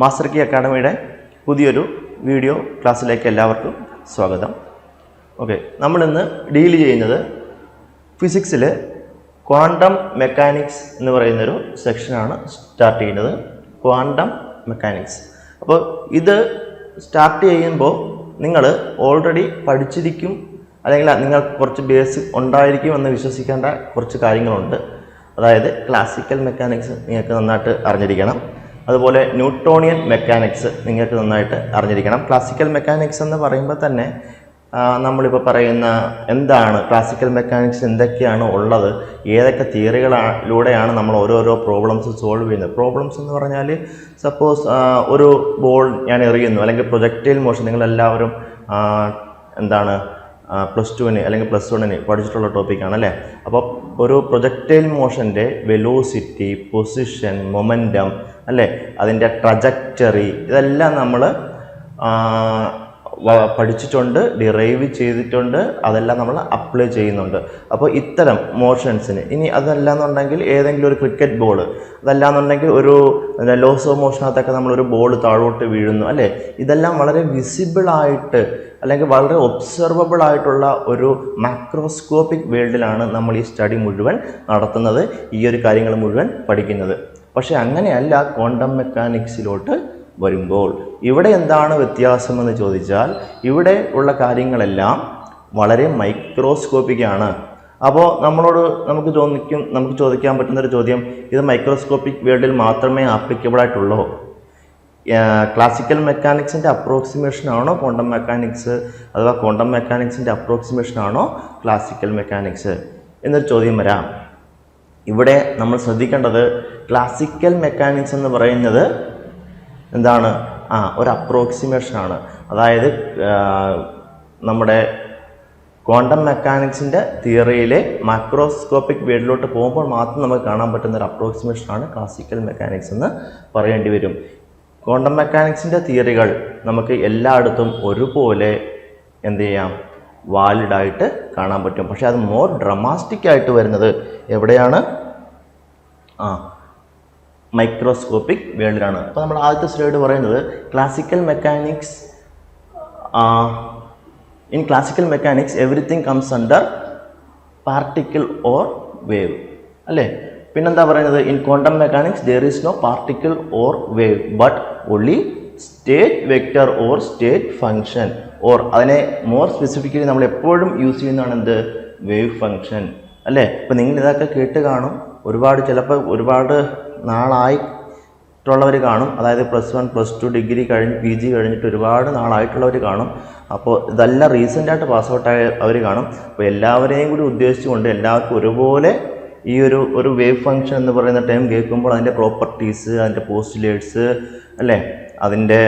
Master കി അക്കാഡമിയുടെ പുതിയൊരു video ക്ലാസ്സിലേക്ക് എല്ലാവർക്കും സ്വാഗതം. ഓക്കെ നമ്മളിന്ന് ഡീൽ ചെയ്യുന്നത് ഫിസിക്സിൽ ക്വാണ്ടം മെക്കാനിക്സ് എന്ന് പറയുന്നൊരു സെക്ഷനാണ് സ്റ്റാർട്ട് ചെയ്യുന്നത്. Quantum mechanics. അപ്പോൾ ഇത് സ്റ്റാർട്ട് ചെയ്യുമ്പോൾ നിങ്ങൾ ഓൾറെഡി പഠിച്ചിരിക്കും അല്ലെങ്കിൽ നിങ്ങൾക്ക് കുറച്ച് ബേസിക് ഉണ്ടായിരിക്കും എന്ന് വിശ്വസിക്കേണ്ട കുറച്ച് കാര്യങ്ങളുണ്ട്. അതായത് ക്ലാസിക്കൽ മെക്കാനിക്സ് നിങ്ങൾക്ക് നന്നായിട്ട് അറിഞ്ഞിരിക്കണം. അതുപോലെ ന്യൂട്ടോണിയൻ മെക്കാനിക്സ് നിങ്ങൾക്ക് നന്നായിട്ട് അറിഞ്ഞിരിക്കണം. ക്ലാസിക്കൽ മെക്കാനിക്സ് എന്ന് പറയുമ്പോൾ തന്നെ നമ്മളിപ്പോൾ പറയുന്ന എന്താണ് ക്ലാസിക്കൽ മെക്കാനിക്സ് എന്തൊക്കെയാണ് ഉള്ളത് ഏതൊക്കെ തിയറികളിലൂടെയാണ് നമ്മൾ ഓരോരോ പ്രോബ്ലംസ് സോൾവ് ചെയ്യുന്നത്. പ്രോബ്ലംസ് എന്ന് പറഞ്ഞാൽ സപ്പോസ് ഒരു ബോൾ ഞാൻ എറിയുന്നു അല്ലെങ്കിൽ പ്രൊജക്റ്റൈൽ മോഷൻ നിങ്ങളെല്ലാവരും എന്താണ് പ്ലസ് ടുവിന് അല്ലെങ്കിൽ പ്ലസ് വണ്ണിന് പഠിച്ചിട്ടുള്ള ടോപ്പിക്കാണ് അല്ലേ? അപ്പോൾ ഒരു പ്രൊജക്റ്റൈൽ മോഷന്റെ വെലോസിറ്റി പൊസിഷൻ മൊമെന്റം അല്ലേ? അതിന്റെ ട്രജക്ടറി ഇതെല്ലാം നമ്മൾ പഠിച്ചിട്ടുണ്ട് ഡിറൈവ് ചെയ്തിട്ടുണ്ട് അതെല്ലാം നമ്മൾ അപ്ലൈ ചെയ്യുന്നുണ്ട്. അപ്പോൾ ഇത്തരം മോഷൻസിന് ഇനി അതല്ല എന്നുണ്ടെങ്കിൽ ഏതെങ്കിലും ഒരു ക്രിക്കറ്റ് ബോൾ അതല്ല എന്നുണ്ടെങ്കിൽ ഒരു ലോസ് ഓഫ് മോഷനകത്തൊക്കെ നമ്മളൊരു ബോൾ താഴോട്ട് വീഴുന്നു അല്ലേ? ഇതെല്ലാം വളരെ വിസിബിളായിട്ട് അല്ലെങ്കിൽ വളരെ ഒബ്സർവബിൾ ആയിട്ടുള്ള ഒരു മാക്രോസ്കോപ്പിക് വേൾഡിലാണ് നമ്മൾ ഈ സ്റ്റഡി മുഴുവൻ നടത്തുന്നത് ഈ ഒരു കാര്യങ്ങൾ മുഴുവൻ പഠിക്കുന്നത്. പക്ഷേ അങ്ങനെയല്ല ക്വാണ്ടം മെക്കാനിക്സിലോട്ട് വരുമ്പോൾ ഇവിടെ എന്താണ് വ്യത്യാസമെന്ന് ചോദിച്ചാൽ ഇവിടെ ഉള്ള കാര്യങ്ങളെല്ലാം വളരെ മൈക്രോസ്കോപ്പിക് ആണ് അപ്പോൾ നമ്മളോട് നമുക്ക് ചോദിക്കും നമുക്ക് ചോദിക്കാൻ പറ്റുന്നൊരു ചോദ്യം ഇത് മൈക്രോസ്കോപ്പിക് വേൾഡിൽ മാത്രമേ ആപ്ലിക്കബിൾ ആയിട്ടുള്ളൂ. ക്ലാസിക്കൽ മെക്കാനിക്സിന്റെ അപ്രോക്സിമേഷൻ ആണോ ക്വാണ്ടം മെക്കാനിക്സ് അഥവാ ക്വാണ്ടം മെക്കാനിക്സിന്റെ അപ്രോക്സിമേഷൻ ആണോ ക്ലാസിക്കൽ മെക്കാനിക്സ് എന്നൊരു ചോദ്യം വരാം. ഇവിടെ നമ്മൾ ശ്രദ്ധിക്കേണ്ടത് ക്ലാസിക്കൽ മെക്കാനിക്സ് എന്ന് പറയുന്നത് എന്താണ്? ആ ഒരു അപ്രോക്സിമേഷൻ ആണ്. അതായത് നമ്മുടെ ക്വാണ്ടം മെക്കാനിക്സിന്റെ തിയറിയിലെ മാക്രോസ്കോപ്പിക് വീടിലോട്ട് പോകുമ്പോൾ മാത്രം നമുക്ക് കാണാൻ പറ്റുന്ന ഒരു അപ്രോക്സിമേഷൻ ആണ് ക്ലാസിക്കൽ മെക്കാനിക്സ് എന്ന് പറയേണ്ടി വരും. ക്വാണ്ടം മെക്കാനിക്സിന്റെ തിയറികൾ നമുക്ക് എല്ലായിടത്തും ഒരുപോലെ എന്ത് ചെയ്യാം? വാലിഡായിട്ട് കാണാൻ പറ്റും. പക്ഷേ അത് മോർ ഡ്രമാസ്റ്റിക് ആയിട്ട് വരുന്നത് എവിടെയാണ്? ആ മൈക്രോസ്കോപ്പിക് വേൾഡിലാണ്. അപ്പോൾ നമ്മൾ ആദ്യത്തെ സ്ലൈഡ് പറയുന്നത് classical mechanics in classical mechanics everything comes under particle or wave അല്ലേ? പിന്നെന്താ പറയുന്നത്? In quantum mechanics there is no particle or wave but only state vector or state function or അതിനെ മോർ സ്പെസിഫിക്കലി നമ്മൾ എപ്പോഴും use ചെയ്യുന്നതാണ് എന്ത്? Wave function അല്ലേ? ഇപ്പം നിങ്ങൾ ഇതൊക്കെ കേട്ട് കാണും. ഒരുപാട് ചിലപ്പോൾ ഒരുപാട് നാളായി ട്ടുള്ളവർ കാണും. അതായത് plus one plus two degree കഴിഞ്ഞ് പി ജി കഴിഞ്ഞിട്ട് ഒരുപാട് നാളായിട്ടുള്ളവർ കാണും. അപ്പോൾ ഇതെല്ലാം റീസെന്റായിട്ട് പാസ് ഔട്ടായ അവർ കാണും. അപ്പോൾ എല്ലാവരെയും കൂടി ഉദ്ദേശിച്ചുകൊണ്ട് എല്ലാവർക്കും ഒരുപോലെ ഈ ഒരു ഒരു വേവ് ഫങ്ഷൻ എന്ന് പറയുന്ന ടൈം കേൾക്കുമ്പോൾ അതിന്റെ പ്രോപ്പർട്ടീസ് അതിന്റെ പോസ്റ്റുലേറ്റ്സ് അല്ലേ? അതിന്റെ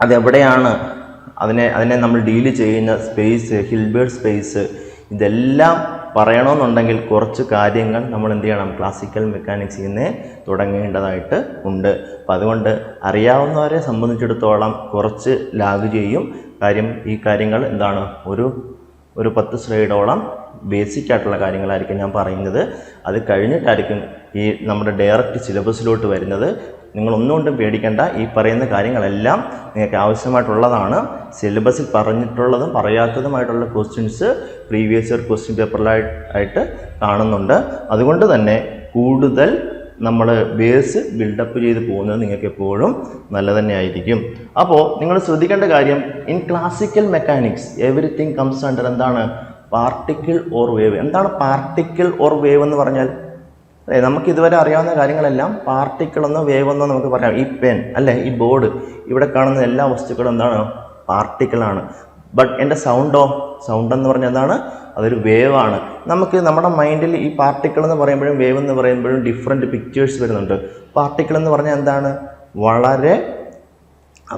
അതെവിടെയാണ്? അതിനെ അതിനെ നമ്മൾ ഡീൽ ചെയ്യുന്ന സ്പേസ് ഹിൽബേർഡ് സ്പേസ് ഇതെല്ലാം പറയണമെന്നുണ്ടെങ്കിൽ കുറച്ച് കാര്യങ്ങൾ നമ്മൾ എന്ത് ചെയ്യണം? ക്ലാസിക്കൽ മെക്കാനിക്സിൽ നിന്ന് തുടങ്ങേണ്ടതായിട്ട് ഉണ്ട്. അപ്പോൾ അതുകൊണ്ട് അറിയാവുന്നവരെ സംബന്ധിച്ചിടത്തോളം കുറച്ച് ലാഗ് ചെയ്യും. കാര്യം ഈ കാര്യങ്ങൾ എന്താണ്? ഒരു ഒരു പത്ത് സ്ലൈഡോളം ബേസിക് ആയിട്ടുള്ള കാര്യങ്ങളായിരിക്കും ഞാൻ പറയുന്നത്. അത് കഴിഞ്ഞിട്ടായിരിക്കും ഈ നമ്മുടെ ഡയറക്റ്റ് സിലബസിലോട്ട് വരുന്നത്. നിങ്ങൾ ഒന്നുകൊണ്ടും പേടിക്കേണ്ട. ഈ പറയുന്ന കാര്യങ്ങളെല്ലാം നിങ്ങൾക്ക് ആവശ്യമായിട്ടുള്ളതാണ്. സിലബസിൽ പറഞ്ഞിട്ടുള്ളതും പറയാത്തതുമായിട്ടുള്ള ക്വസ്റ്റ്യൻസ് പ്രീവിയസ് ഇയർ ക്വസ്റ്റ്യൻ പേപ്പറിലായിട്ട് കാണുന്നുണ്ട്. അതുകൊണ്ട് തന്നെ കൂടുതൽ നമ്മൾ ബേസ് ബിൽഡപ്പ് ചെയ്ത് പോകുന്നത് നിങ്ങൾക്ക് എപ്പോഴും നല്ല തന്നെ ആയിരിക്കും. അപ്പോൾ നിങ്ങൾ ശ്രദ്ധിക്കേണ്ട കാര്യം in classical mechanics everything comes under എന്താണ്? പാർട്ടിക്കിൾ ഓർ വേവ് എന്താണ് പാർട്ടിക്കിൾ ഓർ വേവ് എന്ന് പറഞ്ഞാൽ? അല്ലേ നമുക്ക് ഇതുവരെ അറിയാവുന്ന കാര്യങ്ങളെല്ലാം പാർട്ടിക്കിൾ എന്നോ വേവ് എന്നോ നമുക്ക് പറയാം. ഈ പെൻ അല്ലേ ഈ ബോർഡ് ഇവിടെ കാണുന്ന എല്ലാ വസ്തുക്കളും എന്താണ്? പാർട്ടിക്കിളാണ് ബട്ട് എന്റെ സൗണ്ടോ സൗണ്ട് എന്ന് പറഞ്ഞാൽ എന്താണ്? അതൊരു ആണ്. നമുക്ക് നമ്മുടെ മൈൻഡിൽ ഈ പാർട്ടിക്കിൾ എന്ന് പറയുമ്പോഴും വേവ് എന്ന് പറയുമ്പോഴും ഡിഫറെന്റ് പിക്ചേഴ്സ് വരുന്നുണ്ട്. പാർട്ടിക്കിൾ എന്ന് പറഞ്ഞാൽ എന്താണ്? വളരെ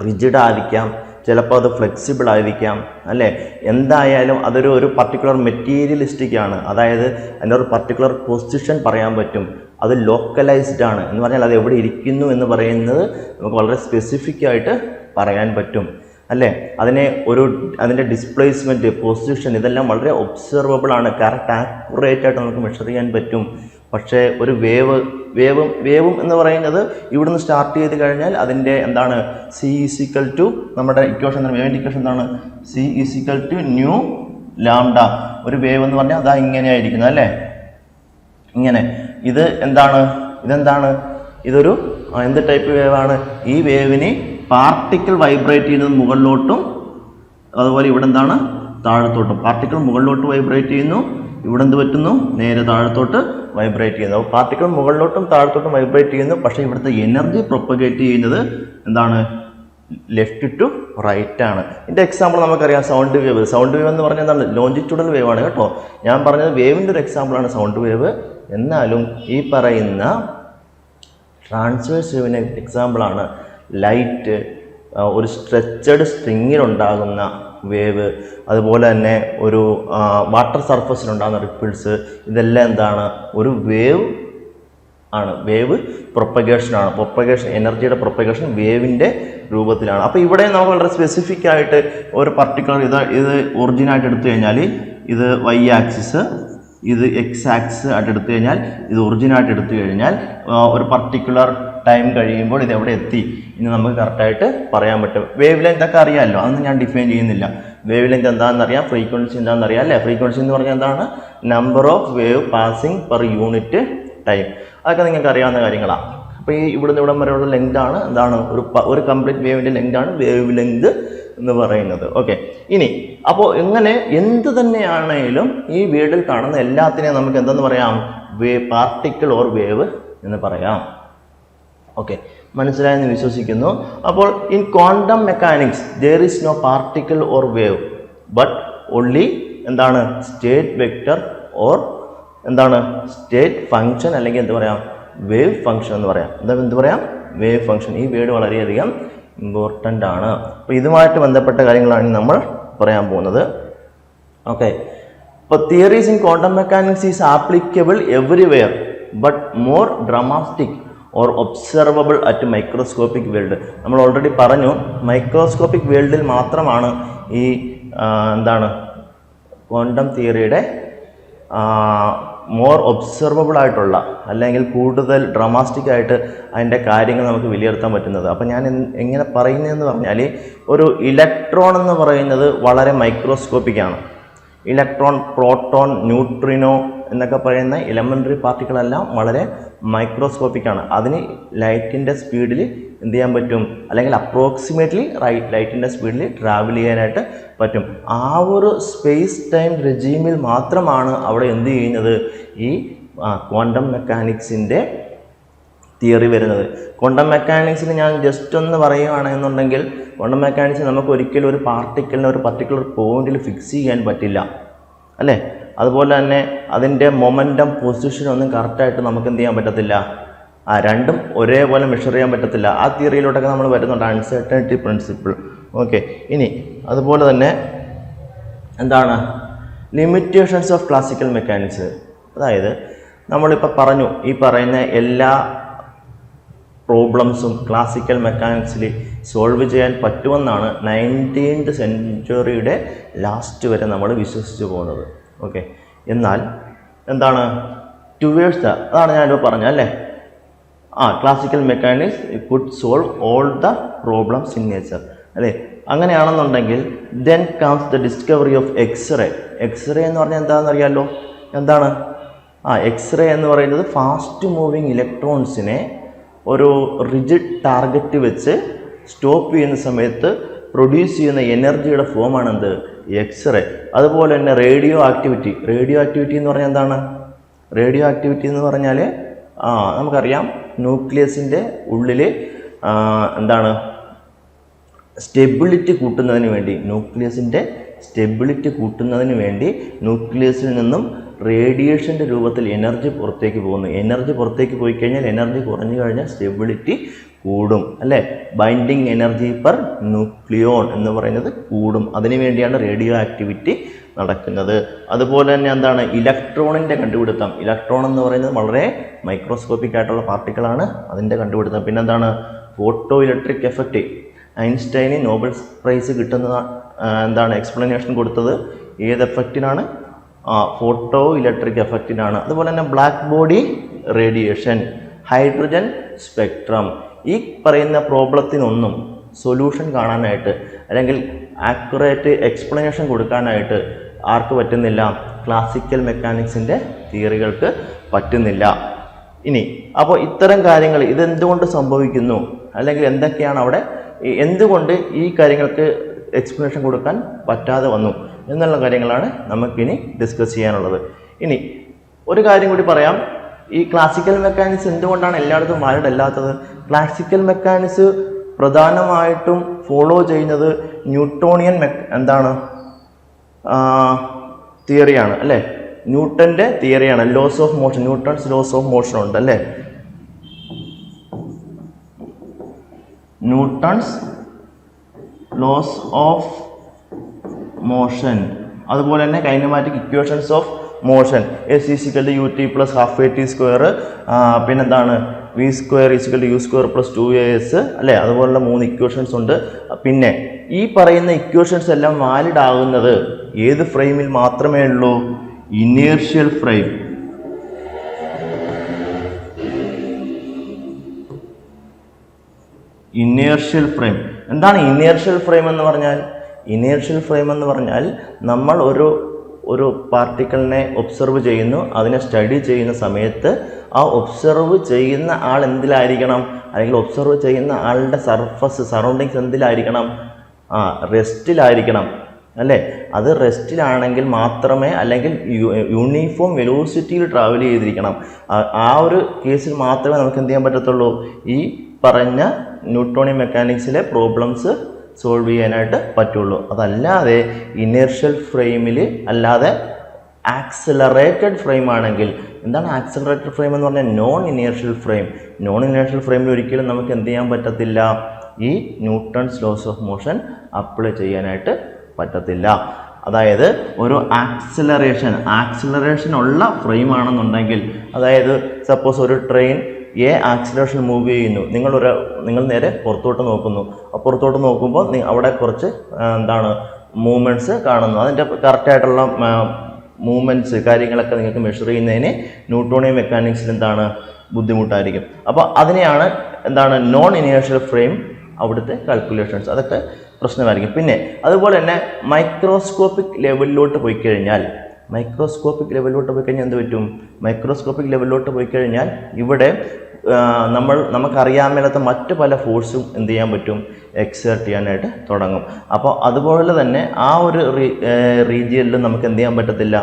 റിജിഡ് ആയിരിക്കാം. ചിലപ്പോൾ അത് ഫ്ലെക്സിബിൾ ആയിരിക്കാം. അല്ലേ? എന്തായാലും അതൊരു ഒരു പർട്ടിക്കുലർ മെറ്റീരിയലിസ്റ്റിക് ആണ്. അതായത് അതിന്റെ ഒരു പർട്ടിക്കുലർ പൊസിഷൻ പറയാൻ പറ്റും. അത് ലോക്കലൈസ്ഡ് ആണ്. എന്ന് പറഞ്ഞാൽ അത് എവിടെ ഇരിക്കുന്നു എന്ന് പറയുന്നത് നമുക്ക് വളരെ സ്പെസിഫിക് ആയിട്ട് പറയാൻ പറ്റും. അല്ലേ? അതിനെ ഒരു അതിന്റെ ഡിസ്പ്ലേസ്മെന്റ് പൊസിഷൻ ഇതെല്ലാം വളരെ ഒബ്സർവബിൾ ആണ്. കറക്റ്റ് ആക്യുറേറ്റ് ആയിട്ട് നമുക്ക് മെഷർ ചെയ്യാൻ പറ്റും. പക്ഷേ ഒരു വേവ് വേവും വേവും എന്ന് പറയുന്നത് ഇവിടുന്ന് സ്റ്റാർട്ട് ചെയ്ത് കഴിഞ്ഞാൽ അതിന്റെ എന്താണ്? സി ഈസിക്കൽ ടു നമ്മുടെ ഇക്വേഷൻ എന്താണ്? വേവിന്റെ ഇക്വേഷൻ എന്താണ്? C is equal to nu lambda ഒരു വേവ് എന്ന് പറഞ്ഞാൽ അതാ ഇങ്ങനെയായിരിക്കുന്നത് അല്ലേ? ഇങ്ങനെ. ഇത് എന്താണ്? ഇതെന്താണ്? ഇതൊരു എന്ത് ടൈപ്പ് വേവാണ് ഈ വേവിന് പാർട്ടിക്കിൾ വൈബ്രേറ്റ് ചെയ്യുന്നത് മുകളിലോട്ടും അതുപോലെ ഇവിടെ എന്താണ് താഴത്തോട്ടും. പാർട്ടിക്കിൾ മുകളിലോട്ട് വൈബ്രേറ്റ് ചെയ്യുന്നു ഇവിടെ എന്ത് പറ്റുന്നു? നേരെ താഴത്തോട്ട് വൈബ്രേറ്റ് ചെയ്യുന്നു. അപ്പോൾ പാർട്ടിക്കിൾ മുകളിലോട്ടും താഴത്തോട്ടും വൈബ്രേറ്റ് ചെയ്യുന്നു. പക്ഷേ ഇവിടുത്തെ എനർജി പ്രൊപ്പഗേറ്റ് ചെയ്യുന്നത് എന്താണ്? ലെഫ്റ്റ് ടു റൈറ്റ് ആണ്. ഇതിന്റെ എക്സാമ്പിൾ നമുക്കറിയാം സൗണ്ട് വേവ്. സൗണ്ട് വേവ് എന്ന് പറഞ്ഞാൽ എന്താണ്? ലോഞ്ചിറ്റ്യൂഡൽ വേവ് ആണ് കേട്ടോ. ഞാൻ പറഞ്ഞത് വേവിന്റെ ഒരു എക്സാമ്പിളാണ് സൗണ്ട് വേവ്. എന്നാലും ഈ പറയുന്ന ട്രാൻസ്വേഴ്സ് വേവിന്റെ എക്സാമ്പിളാണ് ലൈറ്റ് ഒരു സ്ട്രെച്ചഡ് സ്ട്രിങ്ങിലുണ്ടാകുന്ന വേവ് അതുപോലെ തന്നെ ഒരു വാട്ടർ സർഫസിലുണ്ടാകുന്ന റിപ്പിൾസ് ഇതെല്ലാം എന്താണ്? ഒരു വേവ് ആണ്. വേവ് പ്രൊപ്പഗേഷനാണ് പ്രൊപ്പഗേഷൻ എനർജിയുടെ പ്രൊപ്പഗേഷൻ വേവിന്റെ രൂപത്തിലാണ്. അപ്പോൾ ഇവിടെ നമ്മൾ വളരെ സ്പെസിഫിക് ആയിട്ട് ഒരു പർട്ടിക്കുലർ ഇത് ഇത് ഒറിജിനായിട്ട് എടുത്തു കഴിഞ്ഞാൽ ഇത് വൈ ആക്സിസ് ഇത് എക്സ് ആക്സ് ആയിട്ട് എടുത്തു കഴിഞ്ഞാൽ ഇത് ഒറിജിനായിട്ട് എടുത്തു കഴിഞ്ഞാൽ ഒരു പർട്ടിക്കുലർ ടൈം കഴിയുമ്പോൾ ഇത് എവിടെ എത്തി എന്ന് നമുക്ക് കറക്റ്റായിട്ട് പറയാൻ പറ്റും. വേവ് ലെങ്ത് ഒക്കെ അറിയാമല്ലോ അതൊന്നും ഞാൻ ഡിഫൈൻ ചെയ്യുന്നില്ല. വേവ് ലെങ്ത് എന്താണെന്ന് അറിയാം ഫ്രീക്വൻസി എന്താണെന്ന് അറിയാം അല്ലേ? ഫ്രീക്വൻസി എന്ന് പറഞ്ഞാൽ എന്താണ്? Number of wave passing per unit time അതൊക്കെ നിങ്ങൾക്ക് അറിയാവുന്ന കാര്യങ്ങളാണ് അപ്പോൾ ഈ ഇവിടുന്ന് ഇവിടം വരെയുള്ള ലെങ്ത് ആണ്. എന്താണ് ഒരു ഒരു കംപ്ലീറ്റ് വേവിന്റെ ലെങ്താണ് വേവ് ലെങ്ത് എന്ന് പറയുന്നത്. ഓക്കെ ഇനി അപ്പോൾ എങ്ങനെ എന്ത് തന്നെയാണേലും ഈ വീടിൽ കാണുന്ന എല്ലാത്തിനെയും നമുക്ക് എന്തെന്ന് പറയാം? വേ പാർട്ടിക്കിൾ ഓർ വേവ് എന്ന് പറയാം. ഓക്കെ മനസ്സിലായെന്ന് വിശ്വസിക്കുന്നു. അപ്പോൾ in quantum mechanics there is no particle or wave but only എന്താണ്? സ്റ്റേറ്റ് വെക്ടർ ഓർ എന്താണ്? സ്റ്റേറ്റ് ഫങ്ഷൻ അല്ലെങ്കിൽ എന്താ പറയാം? വേവ് ഫംഗ്ഷൻ എന്ന് പറയാം. എന്താ എന്ത് പറയാം? വേവ് ഫംഗ്ഷൻ ഈ വേർഡ് വളരെയധികം ഇമ്പോർട്ടന്റ് ആണ്. അപ്പോൾ ഇതുമായിട്ട് ബന്ധപ്പെട്ട കാര്യങ്ങളാണ് നമ്മൾ പറയാൻ പോകുന്നത്. ഓക്കെ ഇപ്പോൾ theories in quantum mechanics is applicable everywhere but more dramatic or observable at microscopic world നമ്മൾ ഓൾറെഡി പറഞ്ഞു മൈക്രോസ്കോപ്പിക് വേൾഡിൽ മാത്രമാണ് ഈ എന്താണ് ക്വാണ്ടം തിയറിയുടെ മോർ ഒബ്സർവബിൾ ആയിട്ടുള്ള അല്ലെങ്കിൽ കൂടുതൽ ഡ്രമാസ്റ്റിക് ആയിട്ട് അതിന്റെ കാര്യങ്ങൾ നമുക്ക് വിലയിരുത്താൻ പറ്റുന്നത്. അപ്പോൾ ഞാൻ എങ്ങനെ പറയുന്നതെന്ന് പറഞ്ഞാൽ ഒരു ഇലക്ട്രോൺ എന്ന് പറയുന്നത് വളരെ മൈക്രോസ്കോപ്പിക്കാണ് ഇലക്ട്രോൺ പ്രോട്ടോൺ ന്യൂട്രിനോ എന്നൊക്കെ പറയുന്ന ഇലമെന്ററി പാർട്ടികളെല്ലാം വളരെ മൈക്രോസ്കോപ്പിക് ആണ്. അതിന് ലൈറ്റിന്റെ സ്പീഡിൽ എന്ത് ചെയ്യാൻ പറ്റും? അല്ലെങ്കിൽ അപ്രോക്സിമേറ്റ്ലി റൈറ്റ് ലൈറ്റിന്റെ സ്പീഡിൽ ട്രാവൽ ചെയ്യാനായിട്ട് പറ്റും. ആ ഒരു സ്പേസ് ടൈം റെജീമിൽ മാത്രമാണ് അവിടെ എന്ത് ചെയ്യുന്നത്? ഈ ക്വാണ്ടം മെക്കാനിക്സിന്റെ തിയറി വരുന്നത്. ക്വാണ്ടം മെക്കാനിക്സിന് ഞാൻ ജസ്റ്റ് ഒന്ന് പറയുകയാണെന്നുണ്ടെങ്കിൽ ക്വാണ്ടം മെക്കാനിക്സ് നമുക്ക് ഒരിക്കലും ഒരു പാർട്ടിക്കിളിനെ ഒരു പർട്ടിക്കുലർ പോയിന്റിൽ ഫിക്സ് ചെയ്യാൻ പറ്റില്ല. അല്ലേ? അതുപോലെ തന്നെ അതിന്റെ മൊമെന്റം പൊസിഷൻ ഒന്നും കറക്റ്റായിട്ട് നമുക്ക് എന്ത് ചെയ്യാൻ പറ്റത്തില്ല. ആ രണ്ടും ഒരേപോലെ മെഷർ ചെയ്യാൻ പറ്റത്തില്ല. ആ തിയറിയിലോട്ടൊക്കെ നമ്മൾ വരുന്നുണ്ട്. അൺസർട്ടനിറ്റി പ്രിൻസിപ്പിൾ ഓക്കെ ഇനി അതുപോലെ തന്നെ എന്താണ്? ലിമിറ്റേഷൻസ് ഓഫ് ക്ലാസിക്കൽ മെക്കാനിക്സ് അതായത് നമ്മളിപ്പോൾ പറഞ്ഞു ഈ പറയുന്ന എല്ലാ പ്രോബ്ലംസും ക്ലാസിക്കൽ മെക്കാനിക്സിൽ സോൾവ് ചെയ്യാൻ പറ്റുമെന്നാണ് നയന്റീൻത് സെഞ്ചുറിയുടെ ലാസ്റ്റ് വരെ നമ്മൾ വിശ്വസിച്ച് പോകുന്നത്. ഓക്കെ എന്നാൽ എന്താണ്? ടുവേഴ്സ് ദ അതാണ് ഞാനിപ്പോൾ പറഞ്ഞത് അല്ലേ? ആ classical mechanics could solve all the problems in nature അല്ലേ? അങ്ങനെയാണെന്നുണ്ടെങ്കിൽ then comes the discovery of X-ray X-ray എന്ന് പറഞ്ഞാൽ എന്താണെന്ന് അറിയാമല്ലോ എന്താണ്? ആ എക്സ്റേ എന്ന് പറയുന്നത് ഫാസ്റ്റ് മൂവിങ് ഇലക്ട്രോൺസിനെ ഒരു റിജിഡ് ടാർഗറ്റ് വെച്ച് സ്റ്റോപ്പ് ചെയ്യുന്ന സമയത്ത് പ്രൊഡ്യൂസ് ചെയ്യുന്ന എനർജിയുടെ ഫോമാണ് എന്ത് എക്സ്റേ അതുപോലെ തന്നെ റേഡിയോ ആക്ടിവിറ്റി റേഡിയോ ആക്ടിവിറ്റി എന്ന് പറഞ്ഞാൽ എന്താണ്? റേഡിയോ ആക്ടിവിറ്റി എന്ന് പറഞ്ഞാൽ ആ നമുക്കറിയാം ന്യൂക്ലിയസിന്റെ ഉള്ളിൽ എന്താണ്? സ്റ്റെബിലിറ്റി കൂട്ടുന്നതിന് വേണ്ടി ന്യൂക്ലിയസിന്റെ സ്റ്റെബിലിറ്റി കൂട്ടുന്നതിന് വേണ്ടി ന്യൂക്ലിയസിൽ നിന്നും റേഡിയേഷന്റെ രൂപത്തിൽ എനർജി പുറത്തേക്ക് പോകുന്നു. എനർജി പുറത്തേക്ക് പോയി കഴിഞ്ഞാൽ എനർജി കുറഞ്ഞു കഴിഞ്ഞാൽ സ്റ്റെബിലിറ്റി കൂടും അല്ലേ? ബൈൻഡിങ് എനർജി പെർ ന്യൂക്ലിയോൺ എന്ന് പറയുന്നത് കൂടും. അതിനു വേണ്ടിയാണ് റേഡിയോ ആക്ടിവിറ്റി നടക്കുന്നത്. അതുപോലെ തന്നെ എന്താണ്? ഇലക്ട്രോണിന്റെ കണ്ടുപിടുത്തം. ഇലക്ട്രോൺ എന്ന് പറയുന്നത് വളരെ മൈക്രോസ്കോപ്പിക് ആയിട്ടുള്ള പാർട്ടിക്കിളാണ് അതിന്റെ കണ്ടുപിടുത്തം. പിന്നെന്താണ്? Photo electric effect. ഐൻസ്റ്റൈന് Nobel prize കിട്ടുന്ന എന്താണ്? എക്സ്പ്ലനേഷൻ കൊടുത്തത് ഏത് എഫക്റ്റിനാണ്? ഫോട്ടോ ഇലക്ട്രിക് എഫക്റ്റിനാണ് അതുപോലെ തന്നെ black body radiation hydrogen spectrum ഈ പറയുന്ന പ്രോബ്ലത്തിനൊന്നും സൊല്യൂഷൻ കാണാനായിട്ട് അല്ലെങ്കിൽ ആക്യുറേറ്റ് എക്സ്പ്ലനേഷൻ കൊടുക്കാനായിട്ട് ആർക്ക് പറ്റുന്നില്ല? ക്ലാസിക്കൽ മെക്കാനിക്സിന്റെ തിയറികൾക്ക് പറ്റുന്നില്ല. ഇനി അപ്പോൾ ഇത്തരം കാര്യങ്ങൾ ഇതെന്തുകൊണ്ട് സംഭവിക്കുന്നു? അല്ലെങ്കിൽ എന്തൊക്കെയാണ് അവിടെ എന്തുകൊണ്ട് ഈ കാര്യങ്ങൾക്ക് എക്സ്പ്ലനേഷൻ കൊടുക്കാൻ പറ്റാതെ വന്നു? എന്നുള്ള കാര്യങ്ങളാണ് നമുക്കിനി ഡിസ്കസ് ചെയ്യാനുള്ളത്. ഇനി ഒരു കാര്യം കൂടി പറയാം. ഈ ക്ലാസിക്കൽ മെക്കാനിക്സ് എന്തുകൊണ്ടാണ് എല്ലായിടത്തും വാലിഡ് അല്ലാത്തത്? ക്ലാസിക്കൽ മെക്കാനിക്സ് പ്രധാനമായിട്ടും ഫോളോ ചെയ്യുന്നത് ന്യൂട്ടോണിയൻ മെക്ക എന്താണ്? തിയറിയാണ് അല്ലേ? ന്യൂട്ടന്റെ തിയറിയാണ് laws of motion Newton's laws of motion ഉണ്ട് അല്ലേ? ന്യൂട്ടൺസ് ലോസ് ഓഫ് മോഷൻ അതുപോലെ തന്നെ kinematic equations of motion S is equal U T plus half A T square പിന്നെന്താണ്? V square is equal U square plus two A S അല്ലേ? അതുപോലുള്ള മൂന്ന് equations ഉണ്ട്. പിന്നെ ഈ പറയുന്ന ഇക്വേഷൻസ് എല്ലാം വാലിഡ് ആകുന്നത് ഏത് ഫ്രെയിമിൽ മാത്രമേ ഉള്ളൂ? ഇനേർഷ്യൽ ഫ്രെയിം ഇനേർഷ്യൽ ഫ്രെയിം എന്താണ് ഇനേർഷ്യൽ ഫ്രെയിം എന്ന് പറഞ്ഞാൽ? ഇനേർഷ്യൽ ഫ്രെയിം എന്ന് പറഞ്ഞാൽ നമ്മൾ ഒരു ഒരു പാർട്ടിക്കിളിനെ ഒബ്സർവ് ചെയ്യുന്നു അതിനെ സ്റ്റഡി ചെയ്യുന്ന സമയത്ത് ആ ഒബ്സർവ് ചെയ്യുന്ന ആൾ എന്തിലായിരിക്കണം? അല്ലെങ്കിൽ ഒബ്സർവ് ചെയ്യുന്ന ആളുടെ സർഫസ് സറൗണ്ടിങ്സ് എന്തിലായിരിക്കണം? ആ റെസ്റ്റിലായിരിക്കണം. അല്ലേ? അത് റെസ്റ്റിലാണെങ്കിൽ മാത്രമേ അല്ലെങ്കിൽ യൂണിഫോം വെലോസിറ്റിയിൽ ട്രാവൽ ചെയ്തിരിക്കണം. ആ- ഒരു കേസിൽ മാത്രമേ നമുക്ക് എന്ത് ചെയ്യാൻ പറ്റത്തുള്ളൂ? ഈ പറഞ്ഞ ന്യൂട്രോണിയം മെക്കാനിക്സിലെ പ്രോബ്ലംസ് സോൾവ് ചെയ്യാനായിട്ട് പറ്റുള്ളൂ. അതല്ലാതെ ഇനേർഷ്യൽ ഫ്രെയിമിൽ അല്ലാതെ ആക്സിലറേറ്റഡ് ഫ്രെയിം ആണെങ്കിൽ എന്താണ് ആക്സിലറേറ്റഡ് ഫ്രെയിം എന്ന് പറഞ്ഞാൽ non inertial frame non inertial ഫ്രെയിമിൽ ഒരിക്കലും നമുക്ക് എന്ത് ചെയ്യാൻ പറ്റത്തില്ല? ഈ Newton's laws of motion apply ചെയ്യാനായിട്ട് പറ്റത്തില്ല. അതായത് ഒരു ആക്സിലറേഷൻ ആക്സിലറേഷൻ ഉള്ള ഫ്രെയിം ആണെന്നുണ്ടെങ്കിൽ അതായത് സപ്പോസ് ഒരു ട്രെയിൻ എ ആക്സിലേഷൻ മൂവ് ചെയ്യുന്നു. നിങ്ങളൊരു നിങ്ങൾ നേരെ പുറത്തോട്ട് നോക്കുന്നു. പുറത്തോട്ട് നോക്കുമ്പോൾ അവിടെ കുറച്ച് എന്താണ് മൂവ്മെന്റ്സ് കാണുന്നു. അതിന്റെ കറക്റ്റായിട്ടുള്ള മൂവ്മെന്റ്സ് കാര്യങ്ങളൊക്കെ നിങ്ങൾക്ക് മെഷർ ചെയ്യുന്നതിന് ന്യൂട്രോണിയം മെക്കാനിക്സിൽ എന്താണ് ബുദ്ധിമുട്ടായിരിക്കും. അപ്പോൾ അതിനെയാണ് എന്താണ് നോൺ ഇനേഴ്ഷ്യൽ ഫ്രെയിം അവിടുത്തെ കാൽക്കുലേഷൻസ് അതൊക്കെ പ്രശ്നമായിരിക്കും. പിന്നെ അതുപോലെ തന്നെ മൈക്രോസ്കോപ്പിക് ലെവലിലോട്ട് പോയി കഴിഞ്ഞാൽ മൈക്രോസ്കോപ്പിക് ലെവലിലോട്ട് പോയി കഴിഞ്ഞാൽ എന്ത് പറ്റും? മൈക്രോസ്കോപ്പിക് ലെവലിലോട്ട് പോയി കഴിഞ്ഞാൽ ഇവിടെ നമ്മൾ നമുക്കറിയാൻ മേലാത്ത മറ്റ് പല ഫോഴ്സും എന്ത് ചെയ്യാൻ പറ്റും? എക്സേർട്ട് ചെയ്യാനായിട്ട് തുടങ്ങും. അപ്പോൾ അതുപോലെ തന്നെ ആ ഒരു റീജിയനിൽ നമുക്ക് എന്ത് ചെയ്യാൻ പറ്റത്തില്ല?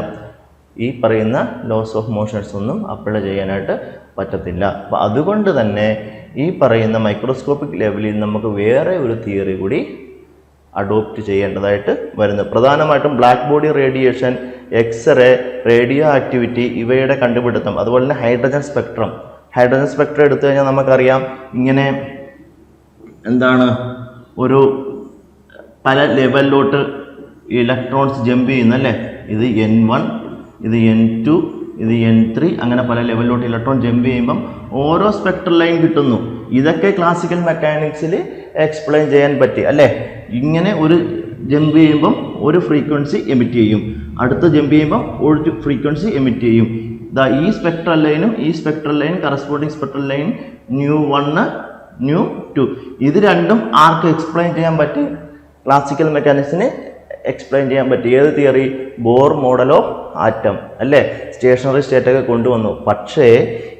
ഈ പറയുന്ന ലോസ് ഓഫ് മോഷൻസ് ഒന്നും അപ്ലൈ ചെയ്യാനായിട്ട് പറ്റത്തില്ല. അപ്പോൾ അതുകൊണ്ട് തന്നെ ഈ പറയുന്ന മൈക്രോസ്കോപ്പിക് ലെവലിൽ നമുക്ക് വേറെ ഒരു തിയറി കൂടി അഡോപ്റ്റ് ചെയ്യേണ്ടതായിട്ട് വരുന്നു. പ്രധാനമായിട്ടും black body radiation X-ray radio activity ഇവയുടെ കണ്ടുപിടുത്തം അതുപോലെ തന്നെ ഹൈഡ്രജൻ സ്പെക്ട്രം ഹൈഡ്രജൻ സ്പെക്ട്രം എടുത്തു കഴിഞ്ഞാൽ നമുക്കറിയാം ഇങ്ങനെ എന്താണ് ഒരു പല ലെവലിലോട്ട് ഇലക്ട്രോൺസ് ജമ്പ് ചെയ്യുന്നല്ലേ? ഇത് എൻ വൺ ഇത് എൻ ടു ഇത് എൻ ത്രീ അങ്ങനെ പല ലെവലിലോട്ട് ഇലക്ട്രോൺ ജമ്പ് ചെയ്യുമ്പം ഓരോ സ്പെക്ട്രൽ ലൈൻ കിട്ടുന്നു. ഇതൊക്കെ ക്ലാസിക്കൽ മെക്കാനിക്സിൽ എക്സ്പ്ലെയിൻ ചെയ്യാൻ പറ്റി അല്ലേ? ഇങ്ങനെ ഒരു ജമ്പ് ചെയ്യുമ്പം ഒരു ഫ്രീക്വൻസി എമിറ്റ് ചെയ്യും. അടുത്ത ജമ്പ് ചെയ്യുമ്പം ഒരു ഫ്രീക്വൻസി എമിറ്റ് ചെയ്യും. ദാ ഈ സ്പെക്ട്രൽ ലൈനും ഈ spectral line corresponding spectral line nu one nu two ഇത് രണ്ടും ആർക്ക് എക്സ്പ്ലെയിൻ ചെയ്യാൻ പറ്റി? ക്ലാസിക്കൽ മെക്കാനിക്സിന് എക്സ്പ്ലെയിൻ ചെയ്യാൻ പറ്റി. ഏത് theory Bohr model of atom അല്ലേ? സ്റ്റേഷനറി സ്റ്റേറ്റൊക്കെ കൊണ്ടുവന്നു. പക്ഷേ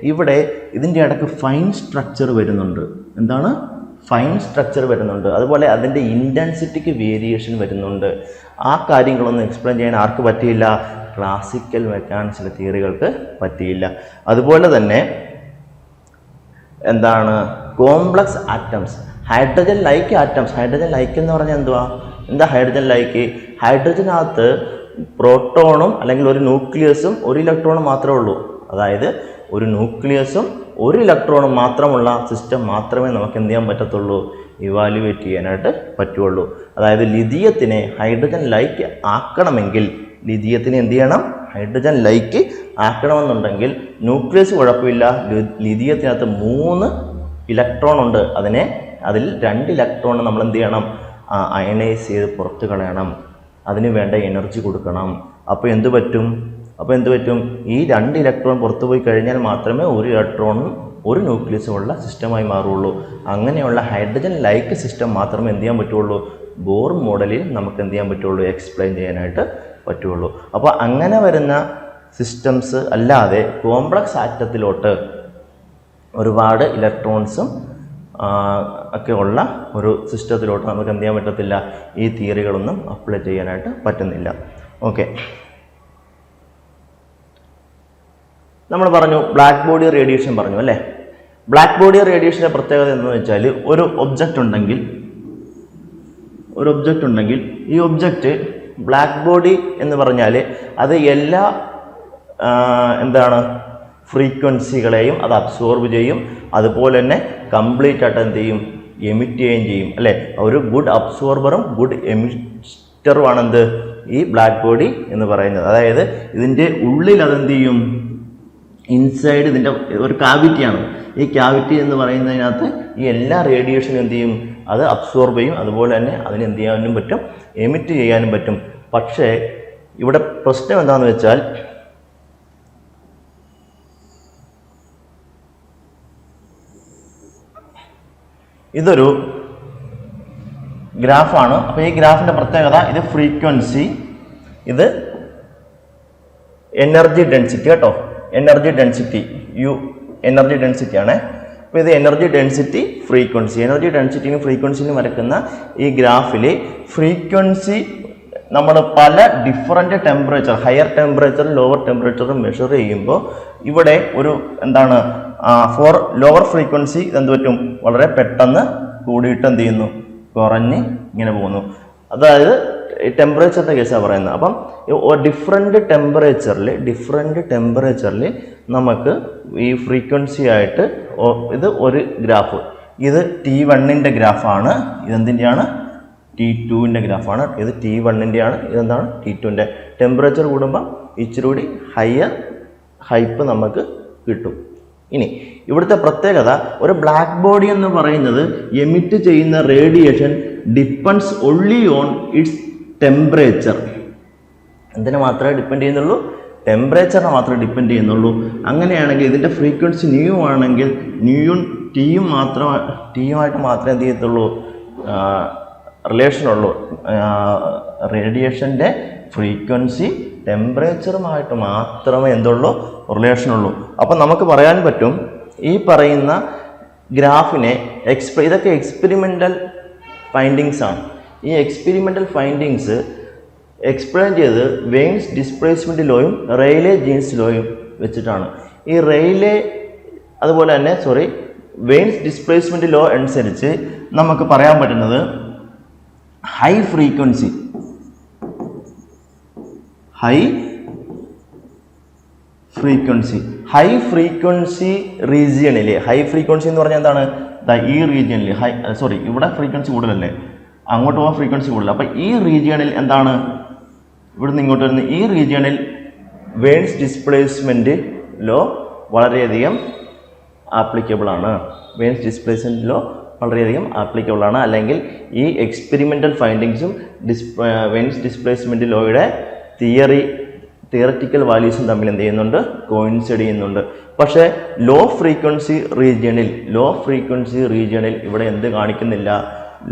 ഇവിടെ ഇതിന്റെ ഇടയ്ക്ക് ഫൈൻ സ്ട്രക്ചർ വരുന്നുണ്ട്. എന്താണ്? ഫൈൻ സ്ട്രക്ചർ വരുന്നുണ്ട്. അതുപോലെ അതിന്റെ ഇന്റൻസിറ്റിക്ക് വേരിയേഷൻ വരുന്നുണ്ട്. ആ കാര്യങ്ങളൊന്നും എക്സ്പ്ലെയിൻ ചെയ്യാൻ ആർക്ക് പറ്റിയില്ല? ക്ലാസിക്കൽ മെക്കാനിക്സിലെ തിയറികൾക്ക് പറ്റിയില്ല. അതുപോലെ തന്നെ എന്താണ്? Complex atoms hydrogen like atoms hydrogen like എന്ന് പറഞ്ഞാൽ എന്തുവാ? എന്താ ഹൈഡ്രജൻ ലൈക്ക് ഹൈഡ്രജനകത്ത് പ്രോട്ടോണും അല്ലെങ്കിൽ ഒരു ന്യൂക്ലിയസും ഒരു ഇലക്ട്രോണും മാത്രമേ ഉള്ളൂ. അതായത് ഒരു ന്യൂക്ലിയസും ഒരു ഇലക്ട്രോണും മാത്രമുള്ള സിസ്റ്റം മാത്രമേ നമുക്ക് എന്ത് ചെയ്യാൻ പറ്റത്തുള്ളൂ? ഇവാലുവേറ്റ് ചെയ്യാനായിട്ട് പറ്റുള്ളൂ. അതായത് ലിഥിയത്തിനെ ഹൈഡ്രജൻ ലൈക്ക് ആക്കണമെങ്കിൽ ലിഥിയത്തിനെ എന്ത് ചെയ്യണം? ഹൈഡ്രജൻ ലൈക്ക് ആക്കണമെന്നുണ്ടെങ്കിൽ ന്യൂക്ലിയസ് കുഴപ്പമില്ല. ലിഥിയത്തിനകത്ത് മൂന്ന് ഇലക്ട്രോൺ ഉണ്ട്. അതിനെ അതിൽ രണ്ട് ഇലക്ട്രോൺ നമ്മൾ എന്ത് ചെയ്യണം? അയണൈസ് ചെയ്ത് പുറത്ത് കളയണം. അതിന് വേണ്ട എനർജി കൊടുക്കണം. അപ്പോൾ എന്ത് പറ്റും? അപ്പോൾ എന്ത് പറ്റും? ഈ രണ്ട് ഇലക്ട്രോൺ പുറത്തു പോയി കഴിഞ്ഞാൽ മാത്രമേ ഒരു ഇലക്ട്രോണും ഒരു ന്യൂക്ലിയസുമുള്ള സിസ്റ്റമായി മാറുള്ളൂ അങ്ങനെയുള്ള ഹൈഡ്രജൻ ലൈക്ക് സിസ്റ്റം മാത്രമേ എന്ത് ചെയ്യാൻ പറ്റുള്ളൂ? ബോർ മോഡലിൽ നമുക്ക് എന്ത് ചെയ്യാൻ പറ്റുള്ളൂ? എക്സ്പ്ലെയിൻ ചെയ്യാനായിട്ട് പറ്റുള്ളൂ. അപ്പോൾ അങ്ങനെ വരുന്ന സിസ്റ്റംസ് അല്ലാതെ കോംപ്ലക്സ് ആറ്റത്തിലോട്ട് ഒരുപാട് ഇലക്ട്രോൺസും ഒക്കെ ഉള്ള ഒരു സിസ്റ്റത്തിലോട്ട് നമുക്ക് എന്ത് ചെയ്യാൻ പറ്റത്തില്ല? ഈ തിയറികളൊന്നും അപ്ലൈ ചെയ്യാനായിട്ട് പറ്റുന്നില്ല. ഓക്കെ നമ്മൾ പറഞ്ഞു ബ്ലാക്ക് ബോഡി റേഡിയേഷൻ പറഞ്ഞു അല്ലേ? ബ്ലാക്ക് ബോഡി റേഡിയേഷന്റെ പ്രത്യേകത എന്ന് വെച്ചാൽ ഒരു ഒബ്ജക്റ്റ് ഉണ്ടെങ്കിൽ ഒരു ഒബ്ജക്റ്റ് ഉണ്ടെങ്കിൽ ഈ ഒബ്ജക്റ്റ് ബ്ലാക്ക് ബോഡി എന്ന് പറഞ്ഞാൽ അത് എല്ലാ എന്താണ് ഫ്രീക്വൻസികളെയും അത് അബ്സോർബ് ചെയ്യും. അതുപോലെ തന്നെ കംപ്ലീറ്റ് ആയിട്ട് എന്ത് ചെയ്യും? എമിറ്റ് ചെയ്യുകയും ചെയ്യും അല്ലേ? ഒരു ഗുഡ് അബ്സോർബറും ഗുഡ് എമിറ്ററുമാണ് എന്ത്? ഈ ബ്ലാക്ക് ബോഡി എന്ന് പറയുന്നത്. അതായത് ഇതിന്റെ ഉള്ളിൽ അതെന്ത് ചെയ്യും? ഇൻസൈഡ് ഇതിന്റെ ഒരു കാവിറ്റിയാണ് ഈ കാവിറ്റി എന്ന് പറയുന്നതിനകത്ത് ഈ എല്ലാ റേഡിയേഷനും എന്ത് ചെയ്യും? അത് അബ്സോർബ് ചെയ്യും. അതുപോലെ തന്നെ അതിന് എന്ത് ചെയ്യാനും പറ്റും. എമിറ്റ് ചെയ്യാനും പറ്റും. പക്ഷേ ഇവിടെ പ്രശ്നം എന്താണെന്ന് വെച്ചാൽ ഇതൊരു ഗ്രാഫാണ് അപ്പോൾ ഈ ഗ്രാഫിന്റെ പ്രത്യേകത ഇത് ഫ്രീക്വൻസി ഇത് എനർജി ഡെൻസിറ്റി കേട്ടോ. Energy density U energy density ആണ്. അപ്പോൾ ഇത് എനർജി ഡെൻസിറ്റി ഫ്രീക്വൻസി എനർജി ഡെൻസിറ്റിയും ഫ്രീക്വൻസിയും വരക്കുന്ന ഈ ഗ്രാഫിൽ ഫ്രീക്വൻസി നമ്മൾ പല different temperature higher temperature lower temperature measure ചെയ്യുമ്പോൾ ഇവിടെ ഒരു എന്താണ് ഫോർ ലോവർ ഫ്രീക്വൻസി എന്ത് പറ്റും? വളരെ പെട്ടെന്ന് കൂടിയിട്ട് എന്ത് ചെയ്യുന്നു? കുറഞ്ഞ് ഇങ്ങനെ പോകുന്നു. അതായത് ടെമ്പറേച്ചറിന്റെ കേസാണ് പറയുന്നത്. അപ്പം ഡിഫറെന്റ് ടെമ്പറേച്ചറിൽ ഡിഫറെന്റ് ടെമ്പറേച്ചറിൽ നമുക്ക് ഈ ഫ്രീക്വൻസി ആയിട്ട് ഇത് ഒരു ഗ്രാഫ്. ഇത് ടി വണ്ണിന്റെ ഗ്രാഫാണ് ഇതെന്തിന്റെയാണ് ടി ടുവിന്റെ ഗ്രാഫാണ് ഇത് ടി വണ്ണിന്റെയാണ് ഇതെന്താണ്? ടി ടുവിന്റെ ടെമ്പറേച്ചർ കൂടുമ്പോൾ ഇച്ചിരി കൂടി ഹയർ ഹൈപ്പ് നമുക്ക് കിട്ടും. ഇനി ഇവിടുത്തെ പ്രത്യേകത ഒരു ബ്ലാക്ക് ബോഡി എന്ന് പറയുന്നത് എമിറ്റ് ചെയ്യുന്ന radiation depends only on its temperature എന്തിനെ മാത്രമേ ഡിപ്പെൻഡ് ചെയ്യുന്നുള്ളൂ? ടെമ്പറേച്ചറിനെ മാത്രമേ ഡിപ്പെൻഡ് ചെയ്യുന്നുള്ളൂ. അങ്ങനെയാണെങ്കിൽ ഇതിന്റെ ഫ്രീക്വൻസി ന്യൂ ആണെങ്കിൽ ന്യൂയും ടിയും മാത്രം ടിയുമായിട്ട് മാത്രമേ എന്ത് ചെയ്യത്തുള്ളൂ? റിലേഷനുള്ളൂ റേഡിയേഷന്റെ ഫ്രീക്വൻസി ടെമ്പറേച്ചറുമായിട്ട് മാത്രമേ എന്തുള്ളൂ? റിലേഷനുള്ളൂ അപ്പം നമുക്ക് പറയാൻ പറ്റും ഈ പറയുന്ന ഗ്രാഫിനെ എക്സ്പെ ഇതൊക്കെ എക്സ്പെരിമെന്റൽ ഫൈൻഡിങ്സ് ആണ്. ഈ എക്സ്പെരിമെന്റൽ ഫൈൻഡിങ്സ് എക്സ്പ്ലെയിൻ ചെയ്തത് വെയിൻസ് ഡിസ്പ്ലേസ്മെന്റ് ലോയും റെയിലേ ജീൻസ് ലോയും വെച്ചിട്ടാണ്. ഈ റെയിലേ അതുപോലെ തന്നെ സോറി വെയിൻസ് ഡിസ്പ്ലേസ്മെന്റ് ലോ അനുസരിച്ച് നമുക്ക് പറയാൻ പറ്റുന്നത് high frequency high frequency high frequency റീജിയണിൽ ഹൈ ഫ്രീക്വൻസി എന്ന് പറഞ്ഞാൽ എന്താണ്? ഈ റീജിയണിൽ ഹൈ സോറി ഇവിടെ ഫ്രീക്വൻസി കൂടുതലല്ലേ? അങ്ങോട്ട് പോകാൻ ഫ്രീക്വൻസി കൂടുതൽ അപ്പോൾ ഈ റീജിയണിൽ എന്താണ്? ഇവിടുന്ന് ഇങ്ങോട്ട് വരുന്ന ഈ റീജിയണിൽ വേൺസ് ഡിസ്പ്ലേസ്മെന്റ് ലോ വളരെയധികം ആപ്ലിക്കബിളാണ് വേൺസ് ഡിസ്പ്ലേസ്മെന്റ് ലോ വളരെയധികം ആപ്ലിക്കബിളാണ് അല്ലെങ്കിൽ ഈ എക്സ്പെരിമെന്റൽ ഫൈൻഡിങ്സും ഡിസ് വെൻസ് ഡിസ്പ്ലേസ്മെന്റ് ലോയുടെ തിയറി തിയററ്റിക്കൽ വാല്യൂസും തമ്മിൽ എന്ത് ചെയ്യുന്നുണ്ട്? കോയിൻസൈഡ് ചെയ്യുന്നുണ്ട്. പക്ഷേ ലോ ഫ്രീക്വൻസി റീജിയണിൽ ലോ ഫ്രീക്വൻസി റീജിയണിൽ ഇവിടെ എന്ത് കാണിക്കുന്നില്ല?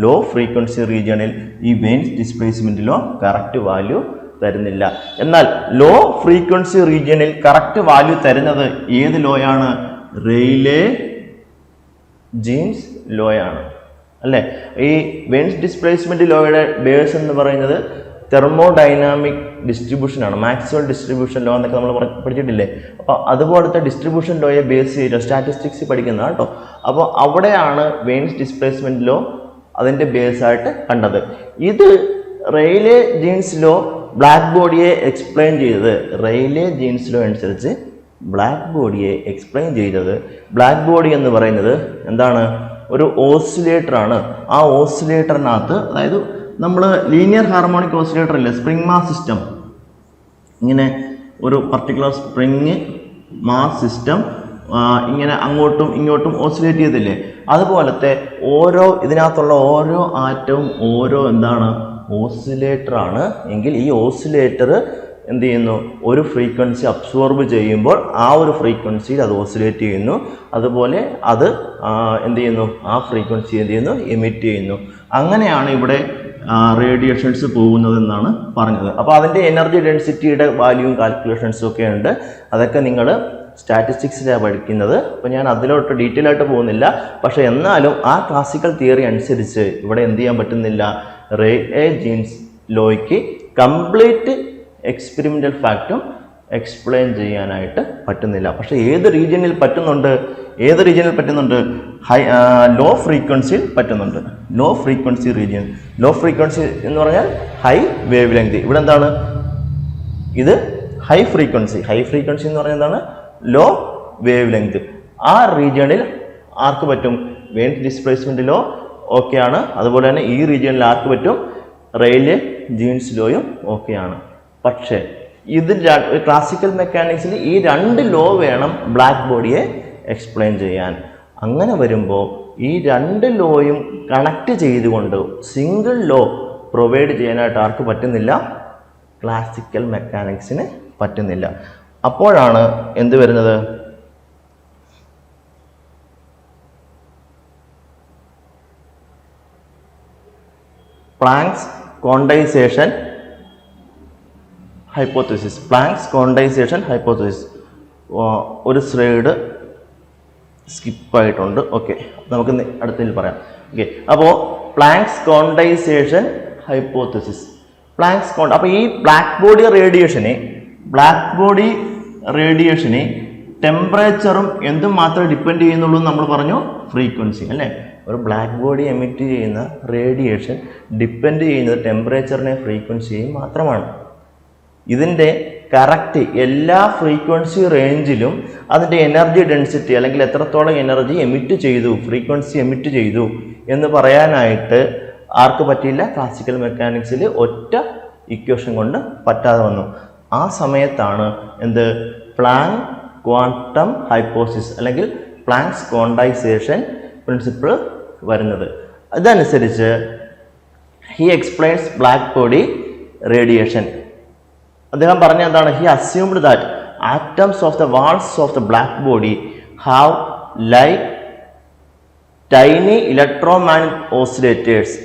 ലോ ഫ്രീക്വൻസി റീജിയണിൽ ഈ വെയിൻസ് ഡിസ്പ്ലേസ്മെന്റിലോ കറക്റ്റ് വാല്യൂ തരുന്നില്ല. എന്നാൽ ലോ ഫ്രീക്വൻസി റീജിയണിൽ കറക്റ്റ് വാല്യൂ തരുന്നത് ഏത് ലോയാണ് റെയിലേ ജീൻസ് ലോയാണ് അല്ലേ? ഈ വെയിൻസ് ഡിസ്പ്ലേസ്മെന്റ് ലോയുടെ ബേസ് എന്ന് പറയുന്നത് തെർമോഡൈനാമിക് ഡിസ്ട്രിബ്യൂഷനാണ് മാക്സിമം ഡിസ്ട്രിബ്യൂഷൻ ലോ എന്നൊക്കെ നമ്മൾ പഠിച്ചിട്ടില്ലേ? അപ്പോൾ അതുപോലത്തെ ഡിസ്ട്രിബ്യൂഷൻ ലോയെ ബേസ് ചെയ്ത് സ്റ്റാറ്റിസ്റ്റിക്സ് പഠിക്കുന്ന കേട്ടോ അപ്പോൾ അവിടെയാണ് വെയിൻസ് ഡിസ്പ്ലേസ്മെന്റ് ലോ അതിന്റെ ബേസായിട്ട് കണ്ടത്. ഇത് റെയിലേ ജീൻസ് ലോ ബ്ലാക്ക് ബോഡിയെ എക്സ്പ്ലെയിൻ ചെയ്തത്. റെയിലേ ജീൻസ് ലോ അനുസരിച്ച് ബ്ലാക്ക് ബോഡിയെ എക്സ്പ്ലെയിൻ ചെയ്തത്. ബ്ലാക്ക് ബോഡി എന്ന് പറയുന്നത് എന്താണ്? ഒരു ഓസിലേറ്ററാണ് ആ ഓസിലേറ്ററിനകത്ത് അതായത് നമ്മൾ ലീനിയർ ഹാർമോണിക് ഓസിലേറ്റർ ഇല്ലേ സ്പ്രിംഗ് മാസ് സിസ്റ്റം ഇങ്ങനെ ഒരു പർട്ടിക്കുലർ സ്പ്രിങ് മാസ് സിസ്റ്റം ഇങ്ങനെ അങ്ങോട്ടും ഇങ്ങോട്ടും ഓസിലേറ്റ് ചെയ്തില്ലേ? അതുപോലത്തെ ഓരോ ഇതിനകത്തുള്ള ഓരോ ആറ്റവും ഓരോ എന്താണ്? ഓസിലേറ്ററാണ് എങ്കിൽ ഈ ഓസിലേറ്റർ എന്ത് ചെയ്യുന്നു? ഒരു ഫ്രീക്വൻസി അബ്സോർബ് ചെയ്യുമ്പോൾ ആ ഒരു ഫ്രീക്വൻസിയിൽ അത് ഓസിലേറ്റ് ചെയ്യുന്നു. അതുപോലെ അത് എന്ത് ചെയ്യുന്നു? ആ ഫ്രീക്വൻസി എന്ത് ചെയ്യുന്നു? എമിറ്റ് ചെയ്യുന്നു. അങ്ങനെയാണ് ഇവിടെ റേഡിയേഷൻസ് പോകുന്നതെന്നാണ് പറഞ്ഞത്. അപ്പോൾ അതിന്റെ എനർജി ഡെൻസിറ്റിയുടെ വാല്യൂവും കാൽക്കുലേഷൻസും ഒക്കെ ഉണ്ട്. അതൊക്കെ നിങ്ങൾ സ്റ്റാറ്റിസ്റ്റിക്സിലാണ് പഠിക്കുന്നത്. അപ്പോൾ ഞാൻ അതിലോട്ട് ഡീറ്റെയിൽ ആയിട്ട് പോകുന്നില്ല. പക്ഷേ എന്നാലും ആ ക്ലാസിക്കൽ തിയറി അനുസരിച്ച് ഇവിടെ എന്ത് ചെയ്യാൻ പറ്റുന്നില്ല? റേ എ ജീൻസ് ലോയ്ക്ക് കംപ്ലീറ്റ് എക്സ്പെരിമെന്റൽ ഫാക്റ്റും എക്സ്പ്ലെയിൻ ചെയ്യാനായിട്ട് പറ്റുന്നില്ല. പക്ഷേ ഏത് റീജിയനിൽ പറ്റുന്നുണ്ട്? ഏത് റീജിയനിൽ പറ്റുന്നുണ്ട്? ഹൈ ലോ ഫ്രീക്വൻസിയിൽ പറ്റുന്നുണ്ട്. Low frequency region low frequency എന്ന് പറഞ്ഞാൽ ഹൈ വേവ് ലെങ്ത് ഇവിടെ എന്താണ്? ഇത് ഹൈ ഫ്രീക്വൻസി ഹൈ ഫ്രീക്വൻസി എന്ന് പറഞ്ഞാൽ എന്താണ്? ലോ വേവ് ലെങ്ത് ആ റീജിയണിൽ ആർക്ക് പറ്റും? വെയിൻ ഡിസ്പ്ലേസ്മെന്റ് ലോ ഓക്കെയാണ്. അതുപോലെ തന്നെ ഈ റീജിയണിൽ ആർക്ക് പറ്റും? റെയിൽവേ ജീൻസ് ലോയും ഓക്കെയാണ്. പക്ഷേ ഇത് ക്ലാസിക്കൽ മെക്കാനിക്സിൽ ഈ രണ്ട് ലോ വേണം ബ്ലാക്ക് ബോഡിയെ എക്സ്പ്ലെയിൻ ചെയ്യാൻ. അങ്ങനെ വരുമ്പോൾ ഈ രണ്ട് ലോയും കണക്ട് ചെയ്തുകൊണ്ട് സിംഗിൾ ലോ പ്രൊവൈഡ് ചെയ്യാനായിട്ട് ആർക്ക് പറ്റുന്നില്ല? ക്ലാസിക്കൽ മെക്കാനിക്സിന് പറ്റുന്നില്ല. അപ്പോഴാണ് എന്ത് വരുന്നത്? Planck's quantization hypothesis Planck's quantization hypothesis ഒരു സ്ലൈഡ് സ്കിപ്പായിട്ടുണ്ട് ഓക്കെ നമുക്ക് അടുത്തതിൽ പറയാം. ഓക്കെ അപ്പോൾ പ്ലാങ്ക്സ് കോണ്ടൈസേഷൻ ഹൈപ്പോത്തസിസ് പ്ലാങ്ക്സ് കോണ്ട അപ്പോൾ ഈ ബ്ലാക്ക് ബോഡി റേഡിയേഷനെ ബ്ലാക്ക് ബോഡി റേഡിയേഷനെ ടെമ്പറേച്ചറും എന്തും മാത്രമേ ഡിപ്പെൻഡ് ചെയ്യുന്നുള്ളൂ നമ്മൾ പറഞ്ഞു ഫ്രീക്വൻസി അല്ലേ? ഒരു ബ്ലാക്ക് ബോഡി എമിറ്റ് ചെയ്യുന്ന റേഡിയേഷൻ ഡിപ്പെൻഡ് ചെയ്യുന്നത് ടെമ്പറേച്ചറിനെ ഫ്രീക്വൻസിയെയും മാത്രമാണ്. ഇതിന്റെ കറക്റ്റ് എല്ലാ ഫ്രീക്വൻസി റേഞ്ചിലും അതിന്റെ എനർജി ഡെൻസിറ്റി അല്ലെങ്കിൽ എത്രത്തോളം എനർജി എമിറ്റ് ചെയ്തു ഫ്രീക്വൻസി എമിറ്റ് ചെയ്തു എന്ന് പറയാനായിട്ട് ആർക്ക് പറ്റിയില്ല? ക്ലാസിക്കൽ മെക്കാനിക്സിൽ ഒറ്റ ഇക്വേഷൻ കൊണ്ട് പറ്റാതെ വന്നു. ആ സമയത്താണ് എന്ത്? പ്ലാൻ ക്വാണ്ടം ഹൈപ്പോസിസ് അല്ലെങ്കിൽ പ്ലാങ്സ് ക്വാണ്ടൈസേഷൻ പ്രിൻസിപ്പിൾ വരുന്നത്. അതനുസരിച്ച് he explains black body radiation അദ്ദേഹം പറഞ്ഞ എന്താണ്? He assumed that atoms of the walls of the black body have like tiny electromagnet oscillators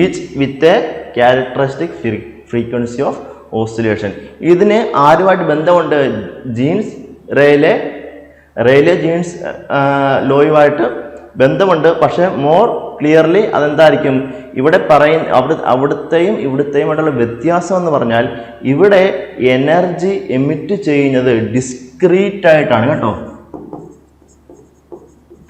each with a characteristic frequency of oscillation ഇതിന് ആരുമായിട്ട് ബന്ധമുണ്ട്? Jeans റെയിലെ റെയിലെ jeans ലോയുമായിട്ട് ബന്ധമുണ്ട്. പക്ഷേ മോർ ക്ലിയർലി അതെന്തായിരിക്കും? ഇവിടെ പറയും അവിടെ അവിടുത്തെയും ഇവിടുത്തെയുമായിട്ടുള്ള വ്യത്യാസം എന്ന് പറഞ്ഞാൽ ഇവിടെ എനർജി എമിറ്റ് ചെയ്യുന്നത് ഡിസ്ക്രീറ്റ് ആയിട്ടാണ് കേട്ടോ.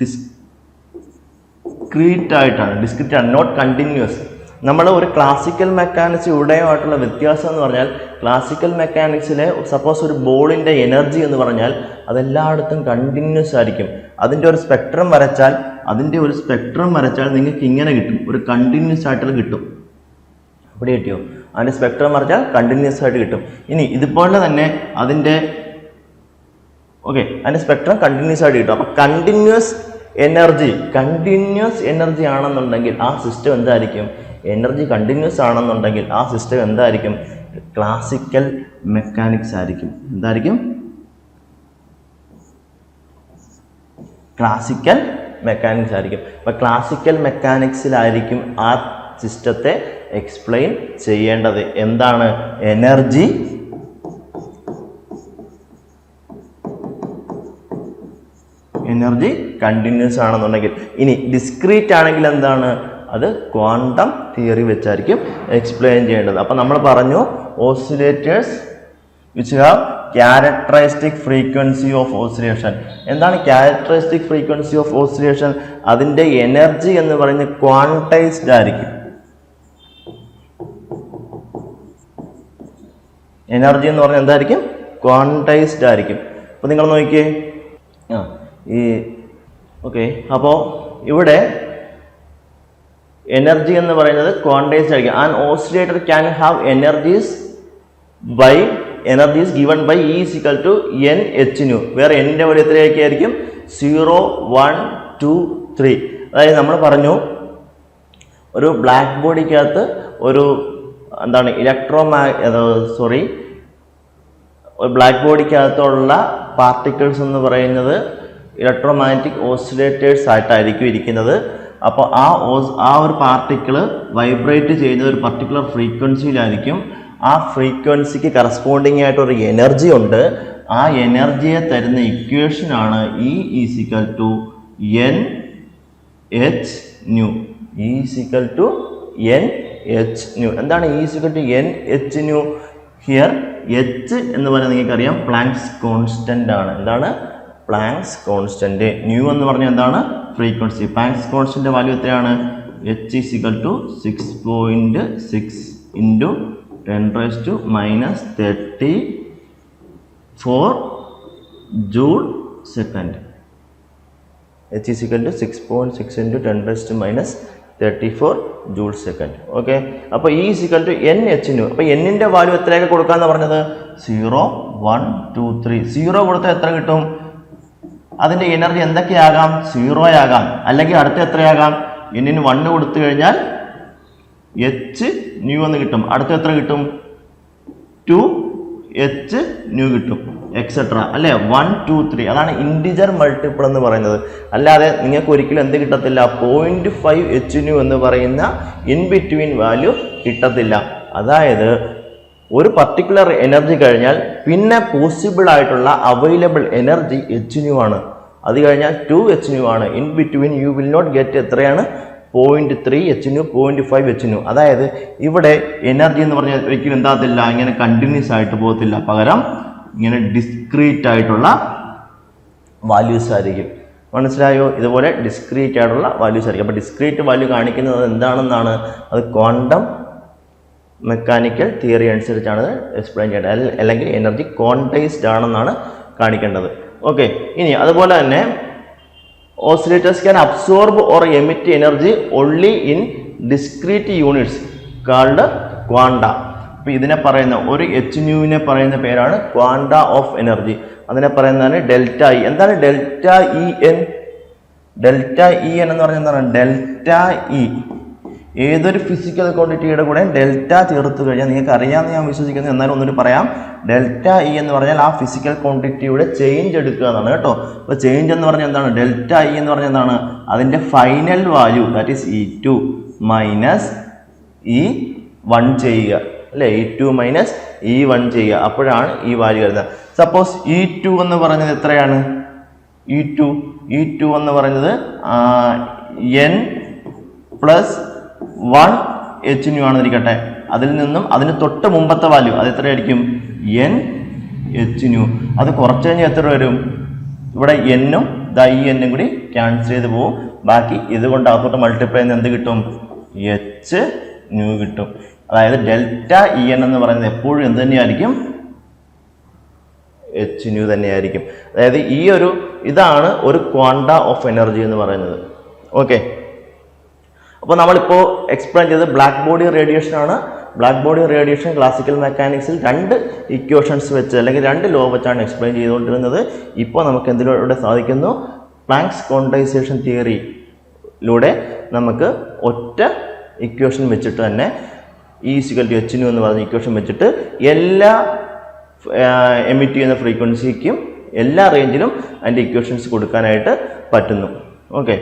ഡിസ്ക്രീറ്റ് ആയിട്ടാണ്. ഡിസ്ക്രീറ്റ് ആണ്. നോട്ട് കണ്ടിന്യൂസ് നമ്മൾ ഒരു ക്ലാസിക്കൽ മെക്കാനിക്സ് ഇവിടെയുമായിട്ടുള്ള വ്യത്യാസം എന്ന് പറഞ്ഞാൽ ക്ലാസിക്കൽ മെക്കാനിക്സിലെ സപ്പോസ് ഒരു ബോളിന്റെ എനർജി എന്ന് പറഞ്ഞാൽ അതെല്ലായിടത്തും കണ്ടിന്യൂസ് ആയിരിക്കും. അതിന്റെ ഒരു സ്പെക്ട്രം വരച്ചാൽ അതിന്റെ ഒരു സ്പെക്ട്രം വരച്ചാൽ നിങ്ങൾക്ക് ഇങ്ങനെ കിട്ടും. ഒരു കണ്ടിന്യൂസ് ആയിട്ടുള്ള കിട്ടും. ഇവിടെ കിട്ടിയോ? അതിന്റെ സ്പെക്ട്രം വരച്ചാൽ കണ്ടിന്യൂസ് ആയിട്ട് കിട്ടും. ഇനി ഇതുപോലെ തന്നെ അതിന്റെ ഓക്കെ അതിന്റെ സ്പെക്ട്രം കണ്ടിന്യൂസ് ആയിട്ട് കിട്ടും. അപ്പോൾ കണ്ടിന്യൂസ് എനർജി കണ്ടിന്യൂസ് എനർജി ആണെന്നുണ്ടെങ്കിൽ ആ സിസ്റ്റം എന്തായിരിക്കും? എനർജി കണ്ടിന്യൂസ് ആണെന്നുണ്ടെങ്കിൽ ആ സിസ്റ്റം എന്തായിരിക്കും? ക്ലാസിക്കൽ മെക്കാനിക്സ് ആയിരിക്കും. എന്തായിരിക്കും? ക്ലാസിക്കൽ മെക്കാനിക്സ് ആയിരിക്കും. അപ്പോൾ ക്ലാസിക്കൽ മെക്കാനിക്സിലായിരിക്കും ആ സിസ്റ്റത്തെ എക്സ്പ്ലെയിൻ ചെയ്യേണ്ടത്. എന്താണ്? എനർജി. എനർജി കണ്ടിന്യൂസ് ആണെന്നുണ്ടെങ്കിൽ. ഇനി ഡിസ്ക്രീറ്റ് ആണെങ്കിൽ എന്താണ്? അത് ക്വാണ്ടം തിയറി വെച്ചായിരിക്കും എക്സ്പ്ലെയിൻ ചെയ്യേണ്ടത്. അപ്പം നമ്മൾ പറഞ്ഞു oscillators which have characteristic frequency of oscillation എന്താണ് ക്യാരക്ടറിസ്റ്റിക് ഫ്രീക്വൻസി ഓഫ് ഓസിലേഷൻ അതിന്റെ എനർജി എന്ന് പറയുന്നത് ക്വാണ്ടൈസ്ഡ് ആയിരിക്കും. എനർജി എന്ന് പറഞ്ഞാൽ എന്തായിരിക്കും? ക്വാണ്ടൈസ്ഡ് ആയിരിക്കും. അപ്പോൾ നിങ്ങൾ നോക്കിയേ. ആ ഈ ഓക്കെ അപ്പോൾ ഇവിടെ എനർജി എന്ന് പറയുന്നത് ക്വാണ്ടൈസ്ഡ് ആയിരിക്കും. And oscillator can have energies by energies given by E is equal to N H nu വേറെ എന്റെ വഴി എത്രയൊക്കെ ആയിരിക്കും? സീറോ വൺ ടു ത്രീ അതായത് നമ്മൾ പറഞ്ഞു ഒരു ബ്ലാക്ക് ബോഡിക്കകത്ത് ഒരു എന്താണ് ഇലക്ട്രോ സോറി ഒരു ബ്ലാക്ക് ബോഡിക്കകത്തുള്ള പാർട്ടിക്കിൾസ് എന്ന് പറയുന്നത് ഇലക്ട്രോമാഗ്നറ്റിക് ഓസിലേറ്റേഴ്സ് ആയിട്ടായിരിക്കും ഇരിക്കുന്നത്. അപ്പോൾ ആ ഓസ് ആ ഒരു പാർട്ടിക്കിൾ വൈബ്രേറ്റ് ചെയ്യുന്ന ഒരു പർട്ടിക്കുലർ ഫ്രീക്വൻസിയിലായിരിക്കും ആ ഫ്രീക്വൻസിക്ക് കറസ്പോണ്ടിങ് ആയിട്ട് ഒരു എനർജി ഉണ്ട്. ആ എനർജിയെ തരുന്ന ഇക്വേഷനാണ് E is equal to N H nu is equal to N H nu എന്താണ് is equal to N H nu here H എന്ന് പറഞ്ഞാൽ നിങ്ങൾക്കറിയാം പ്ലാങ്ക്സ് കോൺസ്റ്റന്റ് ആണ്. എന്താണ്? പ്ലാങ്ക്സ് കോൺസ്റ്റന്റ് ന്യൂ എന്ന് പറഞ്ഞാൽ എന്താണ്? ഫ്രീക്വൻസി പ്ലാങ്ക്സ് കോൺസ്റ്റന്റെ വാല്യൂ എത്രയാണ്? H is equal to six point six into ten raise to minus thirty four joule second H is equal to six point six into ten raise to minus thirty four joule second okay അപ്പോൾ ഈ is equal to N എച്ചിന് അപ്പോൾ എന്നിന്റെ value എത്രയൊക്കെ കൊടുക്കാമെന്ന് പറഞ്ഞത്? Zero one two three zero കൊടുത്താൽ എത്ര കിട്ടും? അതിന്റെ എനർജി എന്തൊക്കെയാകാം? സീറോ ആകാം. അല്ലെങ്കിൽ അടുത്ത എത്രയാകാം? എന്നിന് വണ്ണ് കൊടുത്തു കഴിഞ്ഞാൽ എച്ച് ന്യൂ എന്ന് കിട്ടും. അടുത്ത എത്ര കിട്ടും? ടു എച്ച് ന്യൂ കിട്ടും എക്സെട്ര അല്ലേ? വൺ ടു ത്രീ അതാണ് ഇൻഡിജർ മൾട്ടിപ്പിൾ എന്ന് പറയുന്നത്. അല്ലാതെ നിങ്ങൾക്ക് ഒരിക്കലും എന്ത് കിട്ടത്തില്ല? പോയിന്റ് ഫൈവ് എച്ച് ന്യൂ എന്ന് പറയുന്ന ഇൻ ബിറ്റ്വീൻ വാല്യൂ കിട്ടത്തില്ല. അതായത് ഒരു പർട്ടിക്കുലർ എനർജി കഴിഞ്ഞാൽ പിന്നെ പോസിബിൾ ആയിട്ടുള്ള അവൈലബിൾ എനർജി എച്ച് ന്യൂ ആണ്. അത് കഴിഞ്ഞാൽ ടു എച്ച് ന്യൂ ആണ്. In between you will not get എത്രയാണ്? Point three H nu point five H nu അതായത് ഇവിടെ എനർജി എന്ന് പറഞ്ഞാൽ ഒരിക്കലും എന്താകത്തില്ല. ഇങ്ങനെ കണ്ടിന്യൂസ് ആയിട്ട് പോകത്തില്ല. പകരം ഇങ്ങനെ ഡിസ്ക്രീറ്റ് ആയിട്ടുള്ള വാല്യൂസ് ആയിരിക്കും. മനസ്സിലായോ? ഇതുപോലെ ഡിസ്ക്രീറ്റ് ആയിട്ടുള്ള വാല്യൂസ് ആയിരിക്കും. അപ്പോൾ ഡിസ്ക്രീറ്റ് വാല്യൂ കാണിക്കുന്നത് എന്താണെന്നാണ്? അത് ക്വാണ്ടം മെക്കാനിക്കൽ തിയറി അനുസരിച്ചാണ് എക്സ്പ്ലെയിൻ ചെയ്യേണ്ടത്. അല്ല- അല്ലെങ്കിൽ എനർജി കോൺടൈസ്ഡ് ആണെന്നാണ് കാണിക്കേണ്ടത്. ഓക്കെ ഇനി അതുപോലെ തന്നെ oscillators can absorb or emit energy only in discrete units called quanta അപ്പോൾ ഇതിനെ പറയുന്ന ഒരു എച്ച് ന്യൂവിനെ പറയുന്ന പേരാണ് ക്വാണ്ട ഓഫ് എനർജി അതിനെ പറയുന്നതാണ് ഡെൽറ്റ ഇ എന്താണ് delta E N delta E N എന്ന് പറഞ്ഞാൽ എന്താണ്? ഡെൽറ്റ ഇ ഏതൊരു ഫിസിക്കൽ ക്വാണ്ടിറ്റിയുടെ കൂടെ ഡെൽറ്റ ചേർത്ത് കഴിഞ്ഞാൽ നിങ്ങൾക്ക് അറിയാമെന്ന് ഞാൻ വിശ്വസിക്കുന്നു. എന്നാലും ഒന്നുകൂടി പറയാം. ഡെൽറ്റ ഇ എന്ന് പറഞ്ഞാൽ ആ ഫിസിക്കൽ ക്വാണ്ടിറ്റിയുടെ ചേഞ്ച് എടുക്കുക എന്നാണ് കേട്ടോ. അപ്പോൾ ചേഞ്ച് എന്ന് പറഞ്ഞാൽ എന്താണ്? ഡെൽറ്റ ഇ എന്ന് പറഞ്ഞാൽ എന്താണ്? അതിന്റെ final value that is E two minus E one ചെയ്യുക. അല്ലേ? E two minus E one ചെയ്യുക. അപ്പോഴാണ് ഈ വാല്യൂ വരുന്നത്. സപ്പോസ് ഇ ടു എന്ന് പറഞ്ഞത് എത്രയാണ്? ഇ ടു ഇ ടു എന്ന് പറയുന്നത് n plus one h nu ആണെന്നിരിക്കട്ടെ. അതിൽ നിന്നും അതിന് തൊട്ട് മുമ്പത്തെ വാല്യൂ അത് എത്രയായിരിക്കും? N h nu. അത് കുറച്ച് കഴിഞ്ഞാൽ എത്ര വരും? ഇവിടെ എന്നും ദ ഈ എന്നും കൂടി ക്യാൻസൽ ചെയ്ത് പോവും. ബാക്കി ഇതുകൊണ്ട് അകത്തോട്ട് മൾട്ടിപ്ലൈ ചെയ്യുന്ന എന്ത് കിട്ടും? എച്ച് ന്യൂ കിട്ടും. അതായത് ഡെൽറ്റ ഇ എൻ എന്ന് പറയുന്നത് എപ്പോഴും എന്ത് തന്നെയായിരിക്കും? എച്ച് ന്യൂ തന്നെയായിരിക്കും. അതായത് ഈ ഒരു ഇതാണ് ഒരു ക്വാണ്ട ഓഫ് എനർജി എന്ന് പറയുന്നത്. ഓക്കെ അപ്പോൾ നമ്മളിപ്പോൾ എക്സ്പ്ലെയിൻ ചെയ്തത് ബ്ലാക്ക് ബോഡി റേഡിയേഷൻ ആണ്. ബ്ലാക്ക് ബോഡി റേഡിയേഷൻ ക്ലാസിക്കൽ മെക്കാനിക്സിൽ രണ്ട് ഇക്വേഷൻസ് വെച്ച് അല്ലെങ്കിൽ രണ്ട് ലോ വെച്ചാണ് എക്സ്പ്ലെയിൻ ചെയ്തുകൊണ്ടിരുന്നത്. ഇപ്പോൾ നമുക്ക് എന്തിലൂടെ സാധിക്കുന്നു? പ്ലാങ്ക്സ് ക്വാണ്ടൈസേഷൻ തിയറിയിലൂടെ നമുക്ക് ഒറ്റ ഇക്വേഷൻ വെച്ചിട്ട് തന്നെ ഈ സിക്കൽ ടു എന്ന് പറഞ്ഞ ഇക്വേഷൻ വെച്ചിട്ട് എല്ലാ എമിറ്റ് ചെയ്യുന്ന ഫ്രീക്വൻസിക്കും എല്ലാ റേഞ്ചിലും അതിന്റെ ഇക്വേഷൻസ് കൊടുക്കാനായിട്ട് പറ്റുന്നു. ഓക്കെ